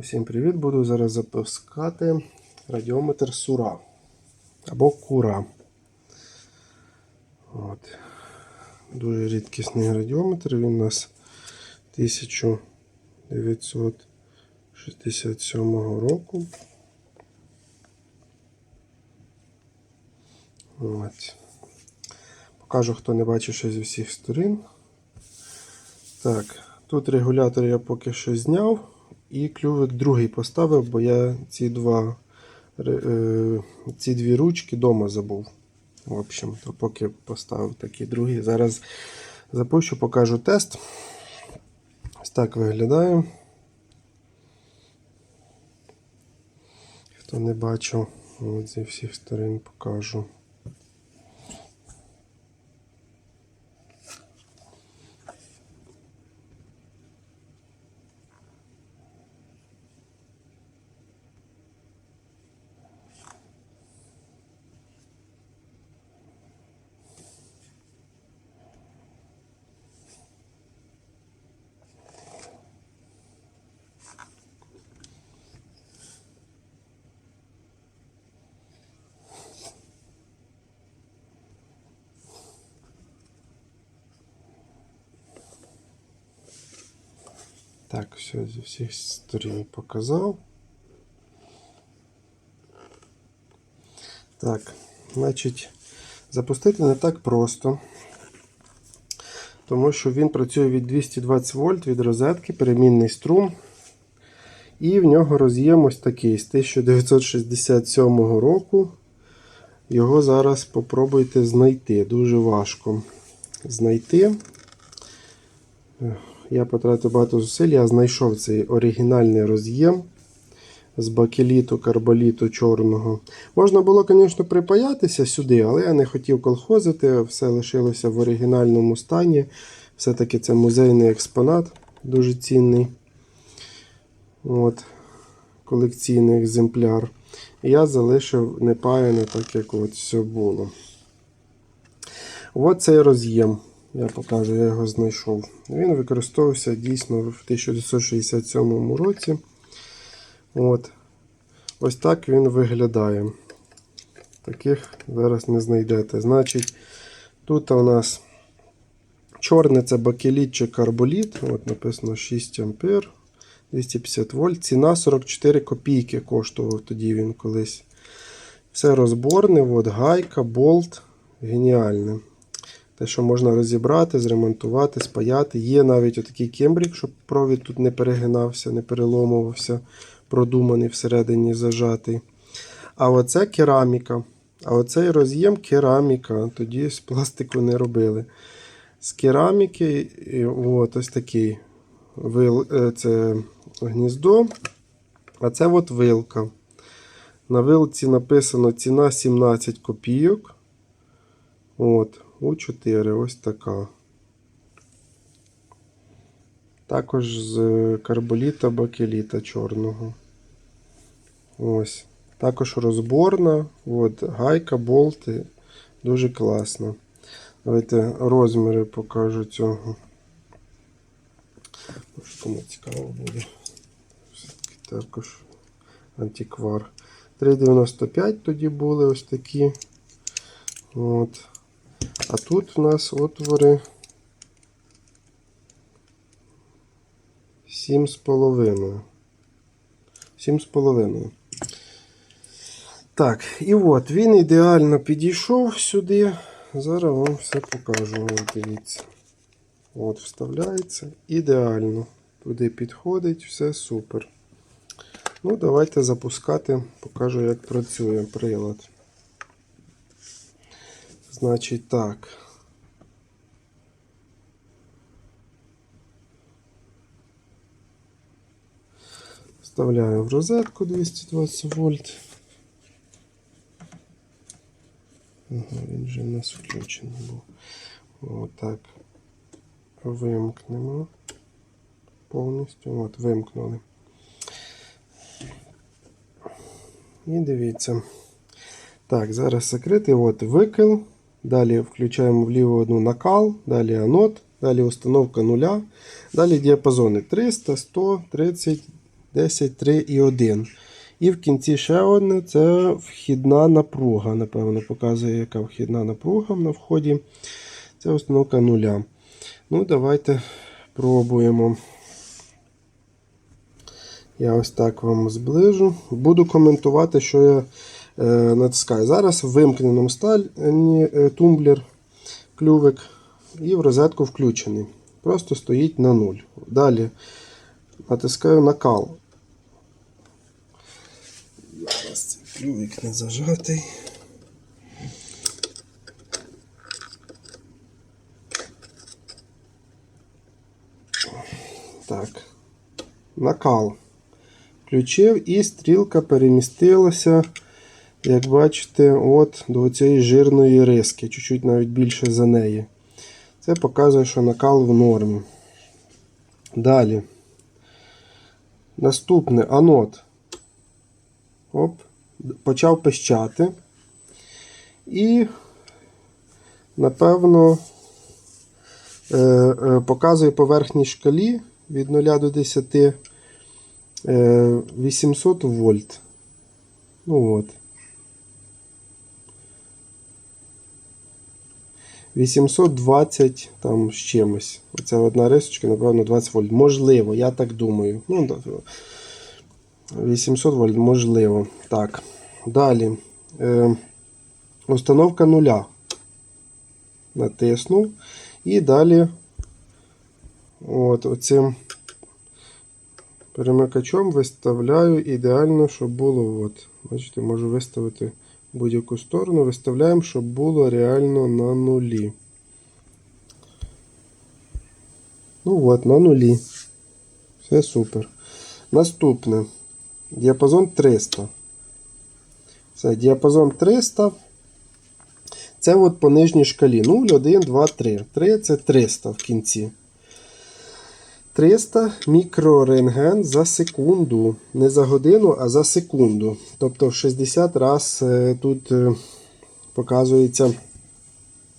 Усім привіт! Буду зараз запускати радіометр Сура або Кура. От. Дуже рідкісний радіометр. Він у нас 1967 року. От. Покажу, хто не бачив ще зі всіх сторін. Так, тут регулятор я поки що зняв. І клювик другий поставив, бо я ці два е, ці дві ручки вдома забув. В общем, то поки поставив такий другий. Зараз запущу, покажу тест. Ось так виглядає. Хто не бачив, от зі всіх сторін покажу. Так, все зі всіх сторін показав. Так, значить, запустити не так просто, тому що він працює від 220 вольт від розетки, перемінний струм. І в нього роз'єм ось такий з 1967 року. Його зараз попробуйте знайти. Дуже важко знайти. Я потратив багато зусиль, я знайшов цей оригінальний роз'єм з бакеліту, карболіту чорного. Можна було, звісно, припаятися сюди, але я не хотів колхозити, все лишилося в оригінальному стані. Все-таки це музейний експонат, дуже цінний. От, Колекційний екземпляр. Я залишив непаяне, так як от все було. От цей роз'єм. Я покажу, я його знайшов. Він використовувався дійсно в 1967 році. От. Ось так він виглядає. Таких зараз не знайдете. Значить, тут у нас чорне це бакеліт чи карболіт. От написано 6 А, 250 вольт. Ціна 44 копійки коштував тоді він колись. Все розборне, от гайка, болт. Геніальне. Те, що можна розібрати, зремонтувати, спаяти. Є навіть отакий кембрік, щоб провід тут не перегинався, не переломувався, продуманий всередині зажатий. А оце кераміка. А оцей роз'єм кераміка. Тоді з пластику не робили. З кераміки, от ось такий вил, це гніздо. А це от вилка. На вилці написано ціна 17 копійок. От. У4 ось така. Також з карболіта бакеліта чорного. Ось. Також розборна. От, гайка, болти. Дуже класно. Давайте розміри покажу цього. Кому цікаво буде. Також антиквар. 3,95 тоді були ось такі. От. А тут у нас отвори 7,5. 7,5. Так, і от він ідеально підійшов сюди. Зараз вам все покажу. Дивіться. От, вставляється ідеально. Туди підходить, все супер. Ну, давайте запускати, покажу, як працює прилад. Значить так. Вставляю в розетку 220 вольт. Ага, він вже у нас включений був. Отак. Вимкнемо повністю. От, вимкнули. І дивіться. Так, зараз закритий. От викил. Далі включаємо вліво одну накал, далі анод, далі установка нуля, далі діапазони 300, 100, 30, 10, 3 і 1. І в кінці ще одне це вхідна напруга. Напевно, показує, яка вхідна напруга на вході. Це установка нуля. Ну, давайте пробуємо. Я ось так вам зближу. Буду коментувати, що я натискаю. Зараз в вимкненому стані е, тумблер, клювик і в розетку включений. Просто стоїть на 0. Далі натискаю накал. Зараз цей клювик не зажатий. Так. Накал. Включив і стрілка перемістилася, як бачите, от до цієї жирної риски, чуть-чуть навіть більше за неї. Це показує, що накал в нормі. Далі. Наступне анод. Оп, почав пищати. І, напевно, е, е, показує по верхній шкалі від 0 до 10 е, 800 вольт. Ну от. 820 там з чимось. Оце одна рисочка, напевно, 20 вольт. Можливо, я так думаю. Ну, 800 вольт, можливо. Так. Далі. Е, установка нуля. Натиснув. І далі от, оцим перемикачом виставляю ідеально, щоб було. От, бачите, можу виставити будь-яку сторону. Виставляємо, щоб було реально на нулі. Ну от, на нулі. Все супер. Наступне. Діапазон 300. Це діапазон 300. Це от по нижній шкалі. 0, 1, 2, 3. 3 це 300 в кінці. 300 мікрорентген за секунду. Не за годину, а за секунду. Тобто в 60 раз е, тут е, показується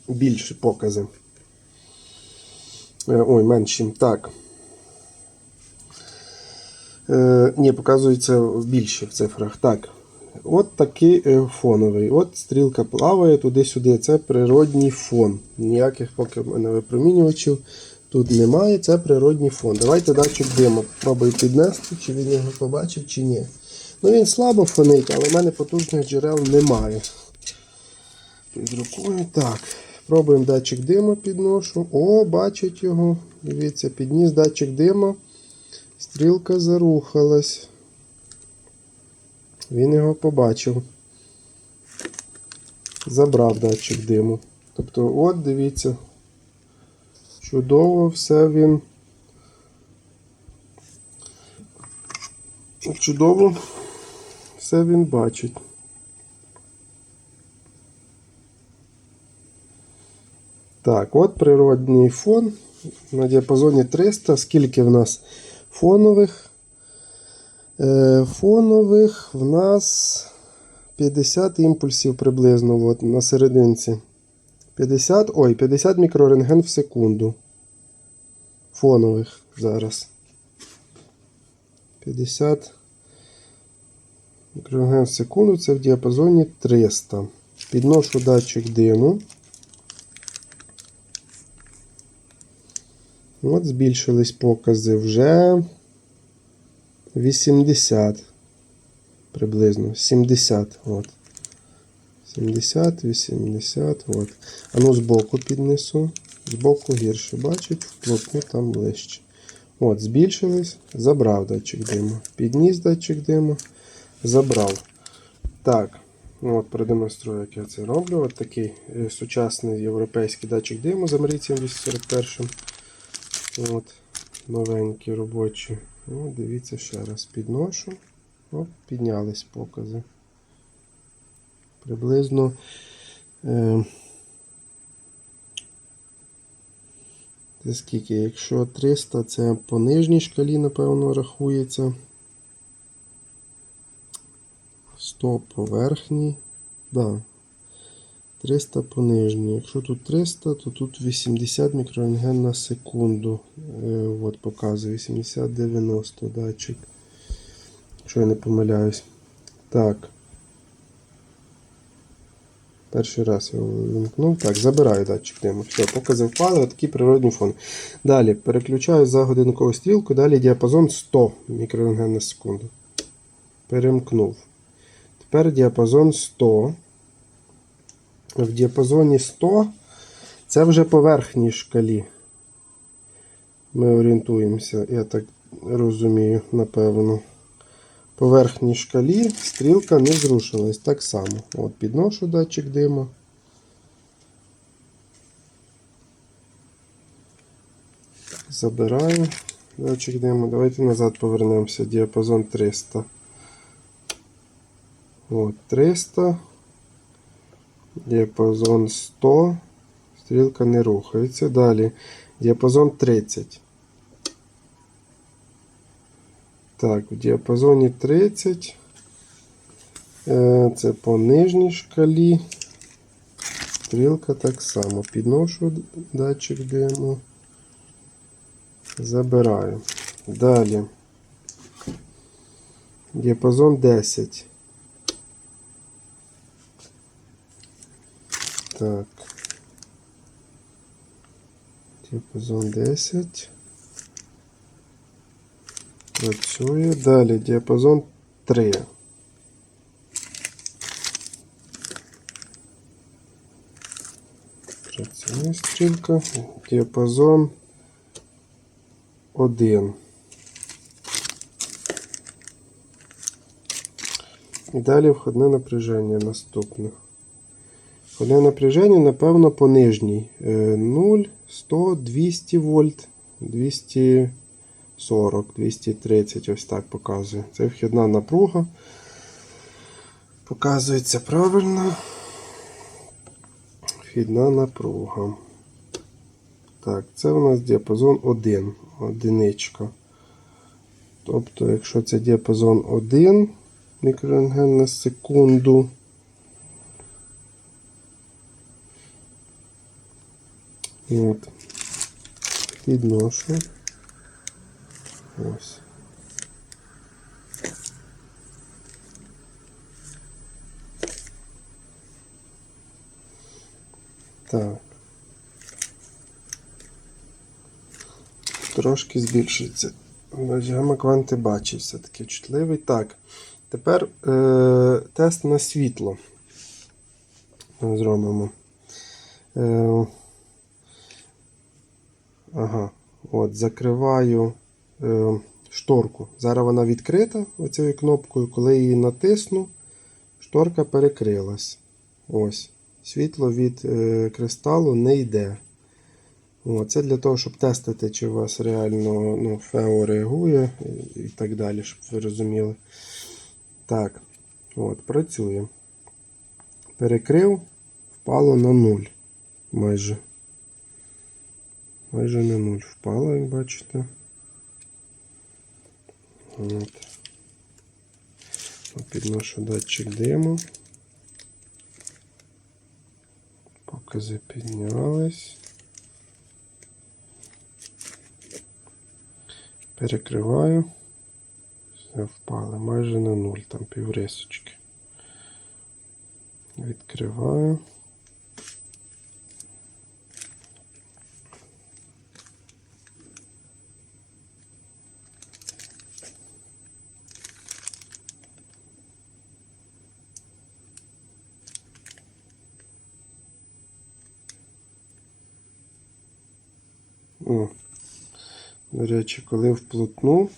більші покази. Е, Ой, менші. Так. Ні, показується більше в цифрах. Так. От такий фоновий. От стрілка плаває туди-сюди. Це природній фон. Ніяких поки в мене випромінювачів тут немає. Це природній фон. Давайте датчик диму. Пробую піднести, чи він його побачив, чи ні. Ну він слабо фонить, але в мене потужних джерел немає. Під рукою. Так. Пробуємо датчик диму підношу. О, бачить його. Дивіться, підніс датчик диму. Стрілка зарухалась. Він його побачив. Забрав датчик диму. Тобто, от, дивіться, чудово все він. Чудово все він бачить. Так, от природній фон на діапазоні 300. Скільки в нас фонових? Е, фонових в нас 50 імпульсів приблизно от, на серединці. 50, ой, 50 мікрорентген в секунду. Фонових зараз. 50 мікрорентген в секунду це в діапазоні 300. Підношу датчик диму. От збільшились покази вже 80 приблизно. 70. От. 70, 80. От. А ну збоку піднесу. Збоку гірше бачить, вплотну там ближче. От, збільшились, забрав датчик диму. Підніс датчик диму, забрав. Так, от продемонструю, як я це роблю. От такий е, сучасний європейський датчик диму з Амріцієм 241. От, новенькі робочі. О, дивіться ще раз підношу. Оп, піднялись покази. Приблизно. Е, це скільки? Якщо 300, це по нижній шкалі, напевно, рахується. 100 по верхній. Да. 300 по нижній. Якщо тут 300, то тут 80 мікрорентген на секунду. Е, от показує 80-90 датчик. Якщо я не помиляюсь. Так. Перший раз його вимкнув. Так, забираю датчик диму. Все, покази впали, отакий природний фон. Далі переключаю за годинкову стрілку, далі діапазон 100 мікрорентген на секунду. Перемкнув. Тепер діапазон 100. В діапазоні 100 це вже по верхній шкалі. Ми орієнтуємося, я так розумію, напевно. По верхній шкалі стрілка не зрушилась так само. От підношу датчик диму. Забираю датчик диму. Давайте назад повернемося. Діапазон 300. От 300. Діапазон 100. Стрілка не рухається. Далі діапазон 30. Так, в діапазоні 30. Е, Це по нижній шкалі. Стрілка так само. Підношу датчик диму. Забираю. Далі. Діапазон 10. Так. Діапазон 10. Працює. Далі діапазон 3. Працює стрілка. Діапазон 1. І далі входне напряження наступне. Входне напряження, напевно, по нижній. Е, 0, 100, 200 вольт, 240, 230, ось так показує. Це вхідна напруга. Показується правильно. Вхідна напруга. Так, це у нас діапазон 1, одиничка. Тобто, якщо це діапазон 1 мікрорентген на секунду, От. Підношу. Ось. Так. Трошки збільшується. Гамма кванти бачить все-таки чутливий. Так. Тепер е, тест на світло. Зробимо. Е, Ага, от, закриваю шторку. Зараз вона відкрита оцією кнопкою. Коли її натисну, шторка перекрилась. Ось. Світло від е, кристалу не йде. О, це для того, щоб тестити, чи у вас реально ну, фео реагує і, так далі, щоб ви розуміли. Так, от, працює. Перекрив, впало на 0 майже. Майже на нуль впала, як бачите. От. Підношу датчик диму. Покази піднялись. Перекриваю. Все впали майже на нуль, там піврисочки. Відкриваю. О, до речі, коли вплотну.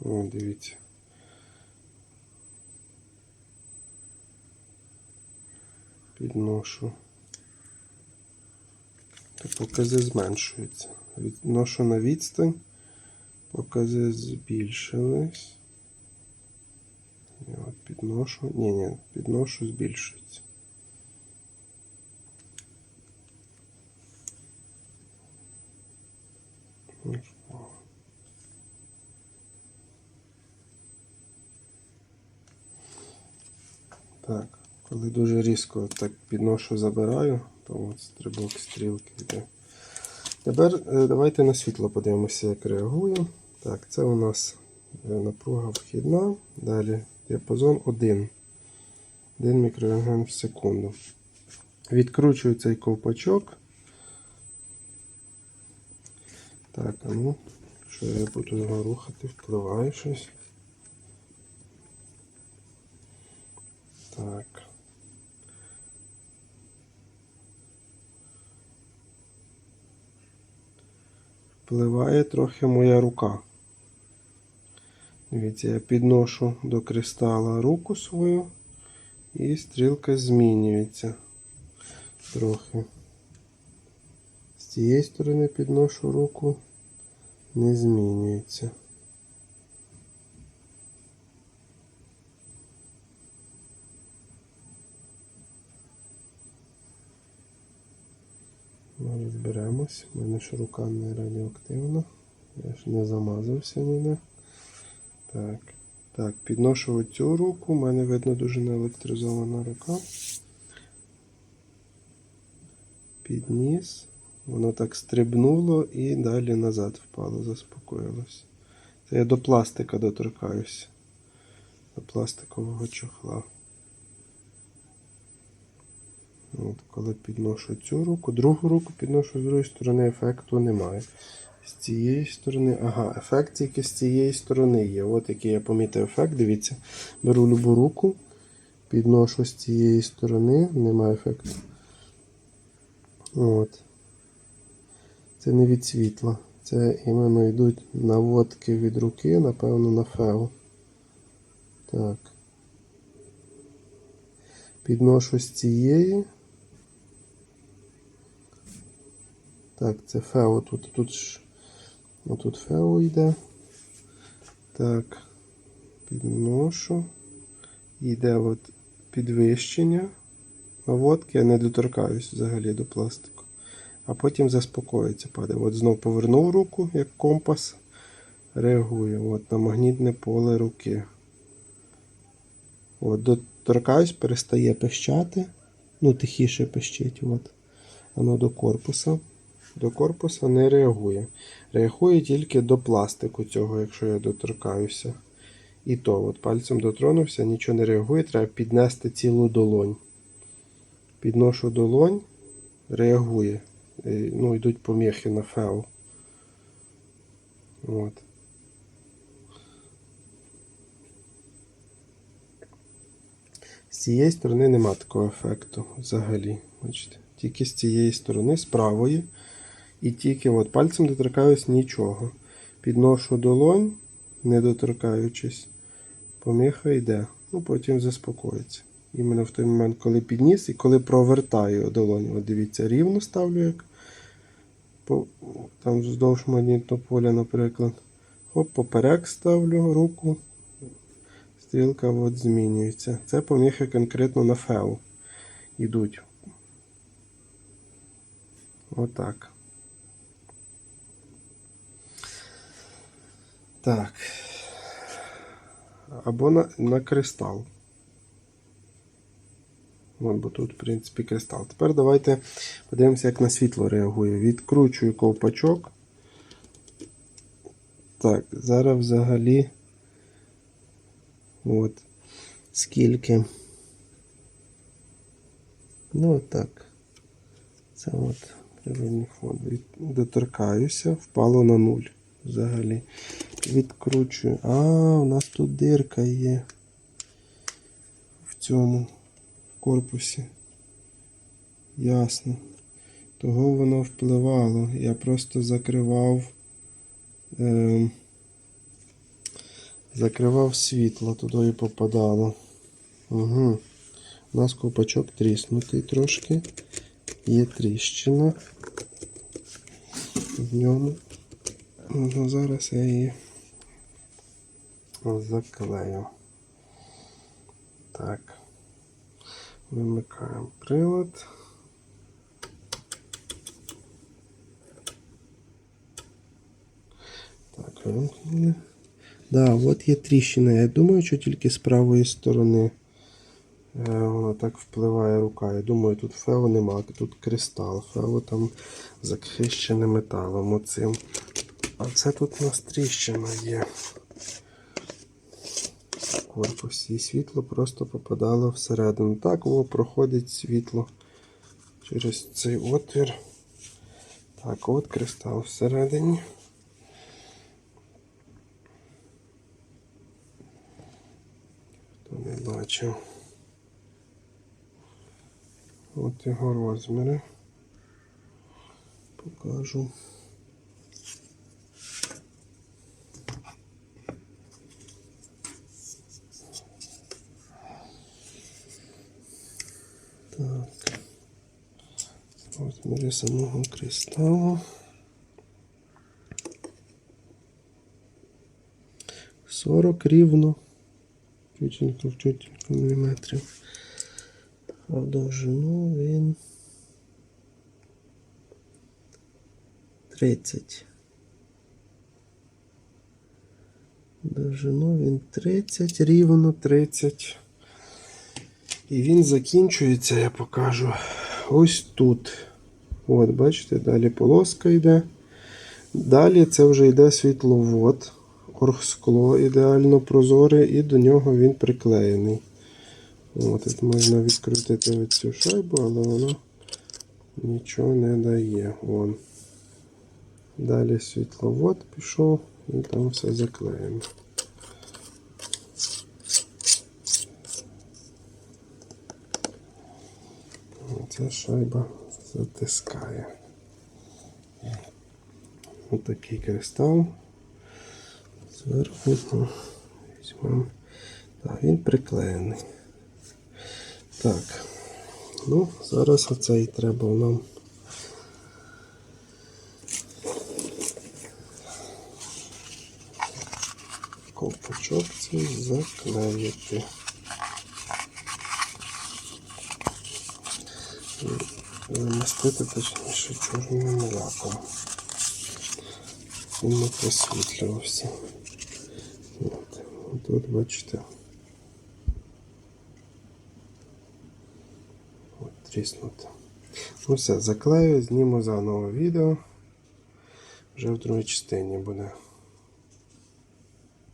О, дивіться. Підношу. То покази зменшуються. Відношу на відстань. Покази збільшились. Підношу. Ні, ні, підношу, збільшується. Так, коли дуже різко так підношу, забираю, то от стрибок стрілки йде. Тепер е, давайте на світло подивимося, як реагує. Так, це у нас Е, Напруга вхідна. Далі діапазон 1. 1 мікрорентген в секунду. Відкручую цей ковпачок. Так, а ну, що я буду його рухати, впливає щось. Так. Впливає трохи моя рука. Дивіться, я підношу до кристала руку свою і стрілка змінюється трохи. З цієї сторони підношу руку, не змінюється. Ну, Розберемось. У мене ж рука не радіоактивна. Я ж не замазався ніде. Так. Так, підношу оцю руку. У мене видно дуже наелектризована рука. Підніс. Воно так стрибнуло і далі назад впало, заспокоїлось. Це я до пластика доторкаюся. До пластикового чохла. От, коли підношу цю руку, другу руку підношу з другої сторони, ефекту немає. З цієї сторони, ага, ефект тільки з цієї сторони є. От який я помітив ефект. Дивіться, беру любу руку, підношу з цієї сторони, немає ефекту. От. Це не від світла. Це іменно йдуть наводки від руки, напевно, на фео. Так. Підношу з цієї. Так, це фео тут. Тут ж. Отут фео йде. Так. Підношу. Йде от підвищення. Наводки я не доторкаюсь взагалі до пластику. А потім заспокоїться, падає. От знов повернув руку, як компас. Реагує. От на магнітне поле руки. От, доторкаюсь, перестає пищати. Ну, тихіше пищить. От. Воно до корпуса. До корпуса не реагує. Реагує тільки до пластику цього, якщо я доторкаюся. І то, от пальцем дотронувся, нічого не реагує, треба піднести цілу долонь. Підношу долонь, реагує. Е, Ну, йдуть поміхи на фео. От. З цієї сторони нема такого ефекту взагалі. Бачите? Тільки з цієї сторони, з правої. І тільки от пальцем доторкаюсь нічого. Підношу долонь, не доторкаючись, поміха йде. Ну, потім заспокоїться. Іменно в той момент, коли підніс і коли провертаю долоню. От дивіться, рівно ставлю, як там вздовж магнітного поля, наприклад. Хоп, поперек ставлю руку. Стрілка от змінюється. Це поміхи конкретно на феу йдуть. Отак. Так. Або на, на кристал. От, бо тут, в принципі, кристал. Тепер давайте подивимося, як на світло реагує. Відкручую ковпачок. Так, зараз взагалі. От. Скільки. Ну, так. Це от привільний фон. Доторкаюся, впало на нуль взагалі. Відкручую. А, у нас тут дирка є. В цьому корпусі. Ясно. Того воно впливало. Я просто закривав. Ем, закривав світло, туди і попадало. Угу. У нас ковпачок тріснутий трошки. Є тріщина в ньому. Ну, зараз я її заклею. Так. Вимикаємо прилад. Так, вимкнули. Да, от є тріщина. Я думаю, що тільки з правої сторони е, вона так впливає рука. Я думаю, тут фео нема, тут кристал. Фео там захищене металом оцим. А це тут у нас тріщина є. Корпус. І світло просто попадало всередину. Так о, проходить світло через цей отвір. Так, от кристал всередині. Хто не бачив. От його розміри. Покажу. Так. Розміри самого кристалу. 40 рівно. Чутенько в чутенько міліметрів. А в довжину він 30. Довжину він 30, рівно 30. І він закінчується, я покажу. Ось тут. От, бачите, далі полоска йде. Далі це вже йде світловод, оргскло ідеально прозоре, і до нього він приклеєний. От, тут можна відкрутити оцю шайбу, але воно нічого не дає. Вон. Далі світловод пішов і там все заклеєно. Ця шайба затискає. Отакий кристал. Зверху візьмемо. Так, він приклеєний. Так. Ну, зараз оцей треба нам. Ковпачок цей заклеїти. Замістити точніше чорним лаком. Він не просвітлювався. От. Тут бачите. От тріснуто. Ну все, заклею, зніму заново відео. Вже в другій частині буде.